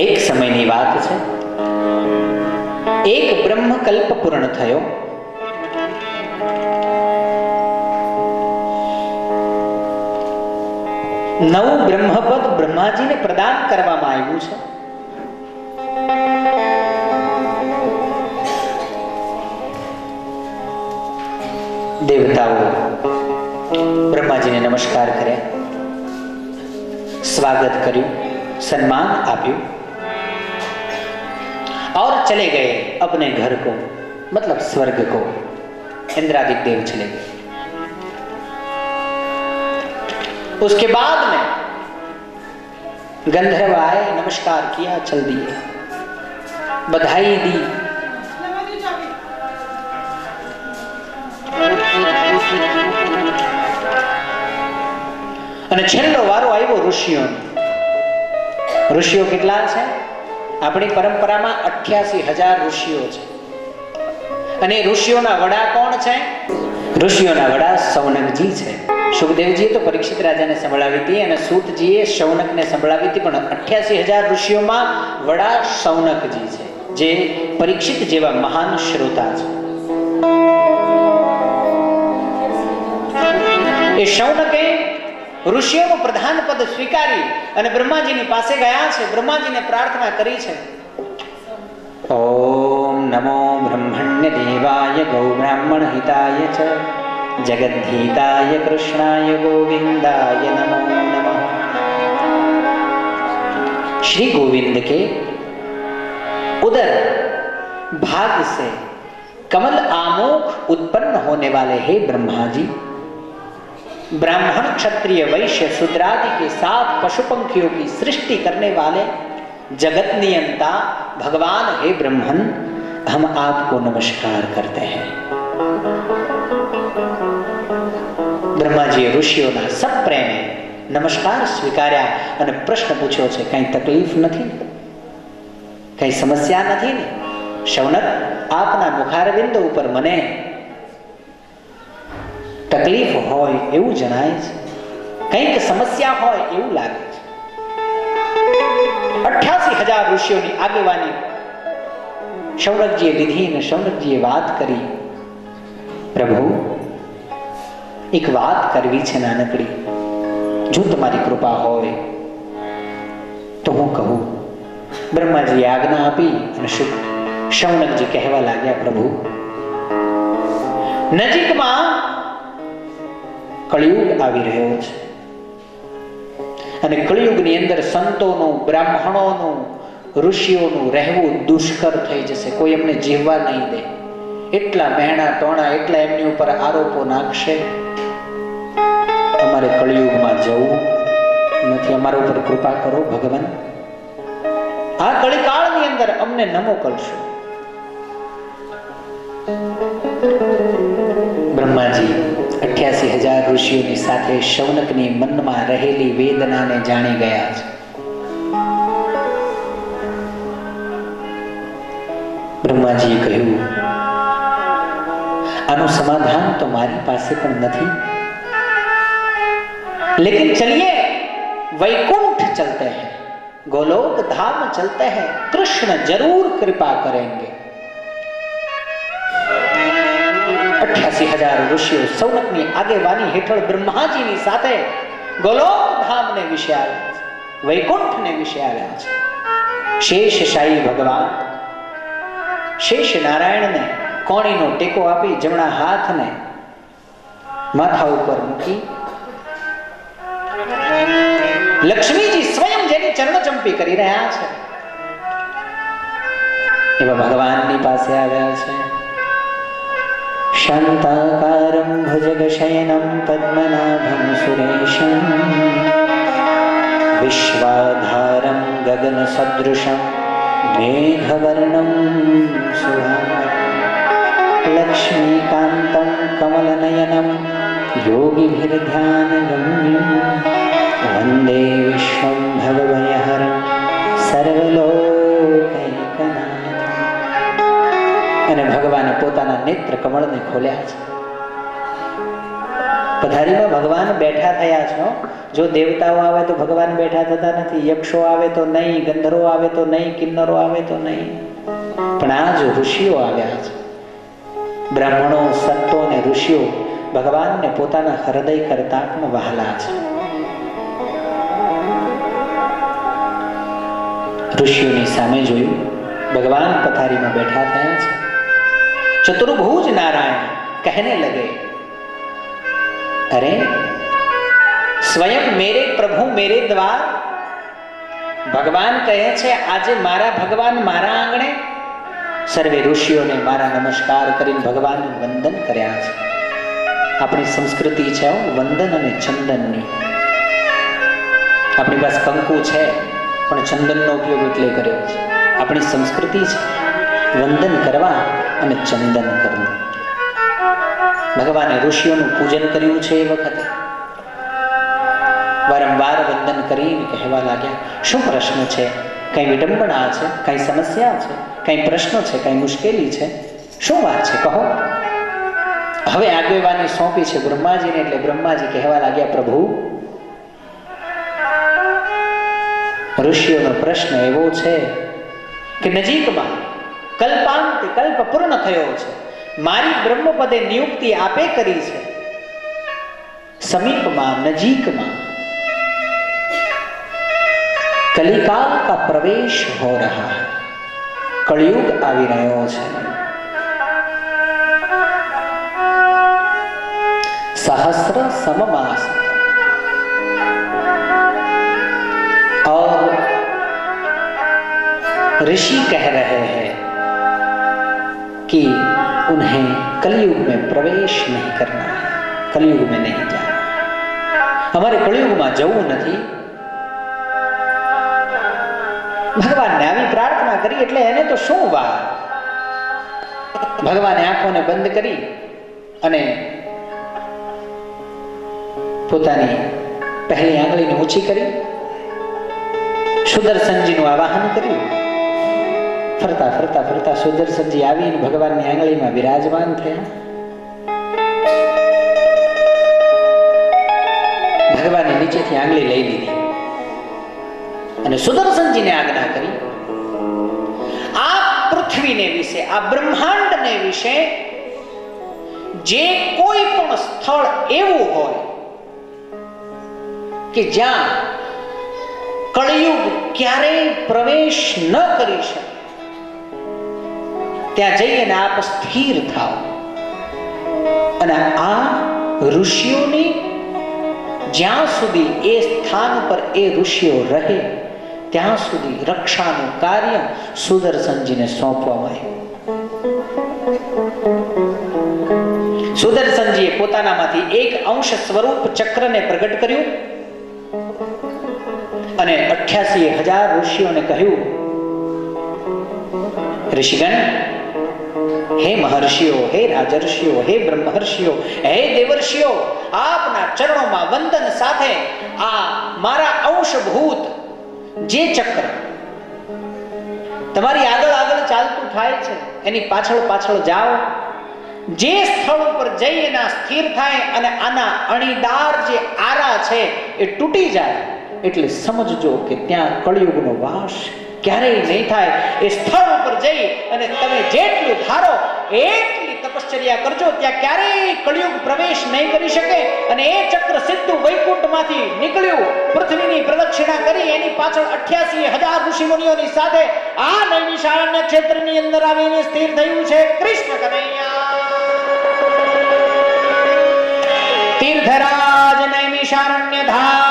એક સમયની વાત છે. એક બ્રહ્મકલ્પ પૂર્ણ થયો. નવું બ્રહ્મપદ બ્રહ્માજીને પ્રદાન કરવામાં આવ્યું છે. દેવતાઓ, બ્રહ્માજીને નમસ્કાર કર્યા. સ્વાગત કર્યું, સન્માન આપ્યું. और चले गए अपने घर को मतलब स्वर्ग को इंद्रादिक देव चले गए उसके बाद में गंधर्व आए नमस्कार किया चल दिए बधाई दी અને છેલ્લો વારો આવ્યો ઋષિઓનો ઋષિઓ કેટલા છે આપણી પરંપરામાં અઠ્યાસી હજાર ઋષિઓ છે. અને ઋષિઓના વડા કોણ છે? ઋષિઓના વડા સૌનકજી છે. સુખદેવજીએ તો પરીક્ષિત રાજાને સંભળાવી હતી અને સૂતજીએ સૌનકને સંભળાવી હતી, પણ અઠ્યાસી હજાર ઋષિઓમાં વડા સૌનકજી છે, જે પરીક્ષિત જેવા મહાન શ્રોતા છે. એ શૌનકે ઋષિઓનું પ્રધાન પદ સ્વીકારી અને બ્રહ્માજીની પાસે ગયા છે બ્રહ્માજીને પ્રાર્થના કરી છે ઓમ નમો બ્રહ્મણ્ય દેવાય ગૌ બ્રાહ્મણ હિતાય ચ જગદ્ધીતાય કૃષ્ણાય ગોવિંદાય નમો નમઃ श्री गोविंद के उदर भाग से कमल आमोख उत्पन्न होने वाले हे ब्रह्मा जी ब्राह्मण क्षत्रिय वैश्य शूद्रादि के साथ पशु पंखियों की सृष्टि करने वाले जगत नियंता भगवान हे ब्रह्मन हम आपको नमस्कार करते हैं બ્રહ્માજીએ ઋષિઓના સપ્રેમે નમસ્કાર સ્વીકાર્યા અને પ્રશ્ન પૂછ્યો છે કઈ તકલીફ નથી ને? કઈ સમસ્યા નથી ને શૌનક આપના મુખારબિંદ ઉપર મને તકલીફ હોય એવું જણાય છે. કંઈક સમસ્યા હોય એવું લાગે છે. અઠ્યાસી હજાર ઋષિઓની આગેવાની શૌનકજીએ લીધી અને શૌનકજીએ વાત કરી. પ્રભુ, એક વાત કરવી છે નાનકડી. જો તમારી કૃપા હોય તો હું કહું. બ્રહ્માજીએ આજ્ઞા આપી અને શૌનકજી કહેવા લાગ્યા, પ્રભુ, નજીકમાં કળિયુગ આવી રહ્યો છે. અને કળિયુગની અંદર સંતોનું, બ્રાહ્મણોનું, ઋષિઓનું રહેવું દુષ્કર થઈ જશે. કોઈ એમને જીવવા નહીં દે. એટલા મહેણા ટોણા, એટલા એમની ઉપર આરોપો નાખશે. અમારે કળિયુગમાં જવું નથી. અમારા ઉપર કૃપા કરો ભગવાન. આ કળિકાળની અંદર અમને નમો મોકલશો ઋષિઓની સાથે શૌનકની મનમાં રહેલી વેદનાને જાણી ગયા છે બ્રહ્માજીએ કહ્યું આનું સમાધાન તો મારી પાસે પણ નથી लेकिन चलिए वैकुंठ चलते हैं गोलोक धाम चलते हैं कृष्ण जरूर कृपा करेंगे અઠ્યાસી હજાર ઋષિઓ સૌનકની આગેવાની હેઠળ બ્રહ્માજીની સાથે ગોલોક ધામને વિશે આવ્યા છે, વૈકુંઠને વિશે આવ્યા છે. શેષશાહી ભગવાન, શેષ નારાયણને કોણીનો ટેકો આપી જમણા હાથને માથા ઉપર મૂકી, લક્ષ્મીજી સ્વયં જેની ચરણચંપી કરી રહ્યા છે. એવા ભગવાનની પાસે આવ્યા છે. शन्ताकारं भुजगशयनं पद्मनाभं सुरेशम्। विश्वाधारं गगनसदृशं मेघवर्णं सुभालक्ष्मीकान्तं कमलनयनं योगिभिर्ध्यानगम्यं वन्दे विश्वं भवभयहरं सर्वलोक પોતાના નેત્ર કમળને ખોલ્યા છે. પધારીમાં ભગવાન બેઠા થયા છો. જો દેવતાઓ આવે તો ભગવાન બેઠા થતા નથી. યક્ષો આવે તો નહીં ગંધર્વો આવે તો નહીં, કિન્નરો આવે તો નહીં. પણ આ જ ઋષિઓ આવ્યા છે. બ્રાહ્મણો, સંતો અને ઋષિઓ ભગવાનને પોતાના હૃદય કરતા પણ વહાલા છે. ઋષિઓની સામે જોયું. ભગવાન પથારીમાં બેઠા થયા છે. ચતુર્ભુજ नारायण, कहने लगे, अरे સ્વયં મેરે પ્રભુ મેરે દ્વાર ભગવાન કહે છે આજે મારા ભગવાન મારા આંગણે સર્વે ઋષિઓને મારા નમસ્કાર કરીને ભગવાન વંદન કર્યા છે આપણી સંસ્કૃતિ છે વંદન અને ચંદનની આપણી પાસે કંકુ છે પણ ચંદનનો ઉપયોગ એટલે કર્યો છે। આપણી સંસ્કૃતિ છે। વંદન કરવા અને ચંદન કરવું. ભગવાને ઋષિઓનું પૂજન કર્યું છે એ વખતે. વારંવાર વંદન કરીને કહેવા લાગ્યા, શું પ્રશ્ન છે? કઈ વિડંબના છે? કઈ સમસ્યા છે? કઈ પ્રશ્ન છે? કઈ મુશ્કેલી છે? શું વાત છે? કહો. હવે આગેવાની સોંપી છે બ્રહ્માજીને, એટલે બ્રહ્માજી કહેવા લાગ્યા, પ્રભુ, ઋષિઓનો પ્રશ્ન એવો છે કે નજીકમાં કલ્પાંતે કલ્પ પૂર્ણ થયો છે મારી બ્રહ્મપદે નિયુક્તિ આપે કરી છે સમીપમાં નજીકમાં કલિકાલ કા પ્રવેશ હો રહા હૈ કળિયુગ આવી રહ્યો છે सहस्र सममास और ऋषि कह रहे हैं कि उन्हें कलयुग में प्रवेश नहीं करना है कलयुग में नहीं जाना અમારે કળિયુગમાં જવું નથી ભગવાનને આવી પ્રાર્થના કરી એટલે એને તો શું વાત ભગવાને આંખોને બંધ કરી અને પોતાની પહેલી આંગળીને ઊંચી કરી સુદર્શનજીનું આવાહન કર્યું ફરતા ફરતા ફરતા સુદર્શનજી આવીને ભગવાનની આંગળીમાં વિરાજમાન થયા. ભગવાને નીચેથી આંગળી લઈ લીધી અને સુદર્શનજીને આજ્ઞા કરી. આ પૃથ્વીને વિશે, આ બ્રહ્માંડને વિશે જે કોઈ પણ સ્થળ એવું હોય કે જ્યાં કળિયુગ ક્યારેય પ્રવેશ ન કરી શકે. ત્યાં જઈને આપ સ્થિર થાઓ. અને આ ઋષિઓની જ્યાં સુધી એ સ્થાન પર એ ઋષિઓ રહે, ત્યાં સુધી રક્ષાનું કાર્ય સુદર્શનજીને સોંપવામાં આવ્યું. સુદર્શનજીએ પોતાનામાંથી એક અંશ સ્વરૂપ ચક્રને પ્રગટ કર્યું અને અઠ્યાસી હજાર ઋષિઓને કહ્યું, ઋષિગણ હે મહર્ષિઓ, હે રાજર્ષિઓ, હે બ્રહ્મર્ષિઓ, હે દેવર્ષિઓ, આપના ચરણોમાં વંદન સાથે આ મારા અંશભૂત જે ચક્ર તમારી આગળ આગળ ચાલતું થાય છે, એની પાછળ પાછળ જાઓ. જે સ્થળ ઉપર જઈ એના સ્થિર થાય અને આના અણીદાર જે આરા છે એ તૂટી જાય. એટલે સમજજો કે ત્યાં કળિયુગનો વાસ ક્યારેય નહીં થાય. એ સ્થળ ઉપર જઈ અને તમે જેટલું ધારો, એટલી તપશ્ચર્યા કરજો. ત્યાં ક્યારેય કળિયુગ પ્રવેશ નહીં કરી શકે અને એ ચક્ર સીધું વૈકુંઠમાંથી નીકળ્યું. પૃથ્વીની પ્રદક્ષિણા કરી એની પાછળ અઠ્યાસી હજાર ઋષિમુનિઓની સાથે આ નૈમિષારણ્ય ક્ષેત્રની અંદર આવીને સ્થિર થયું છે. કૃષ્ણ કનૈયા. તીર્થરાજ નૈમિષારણ્ય ધામ.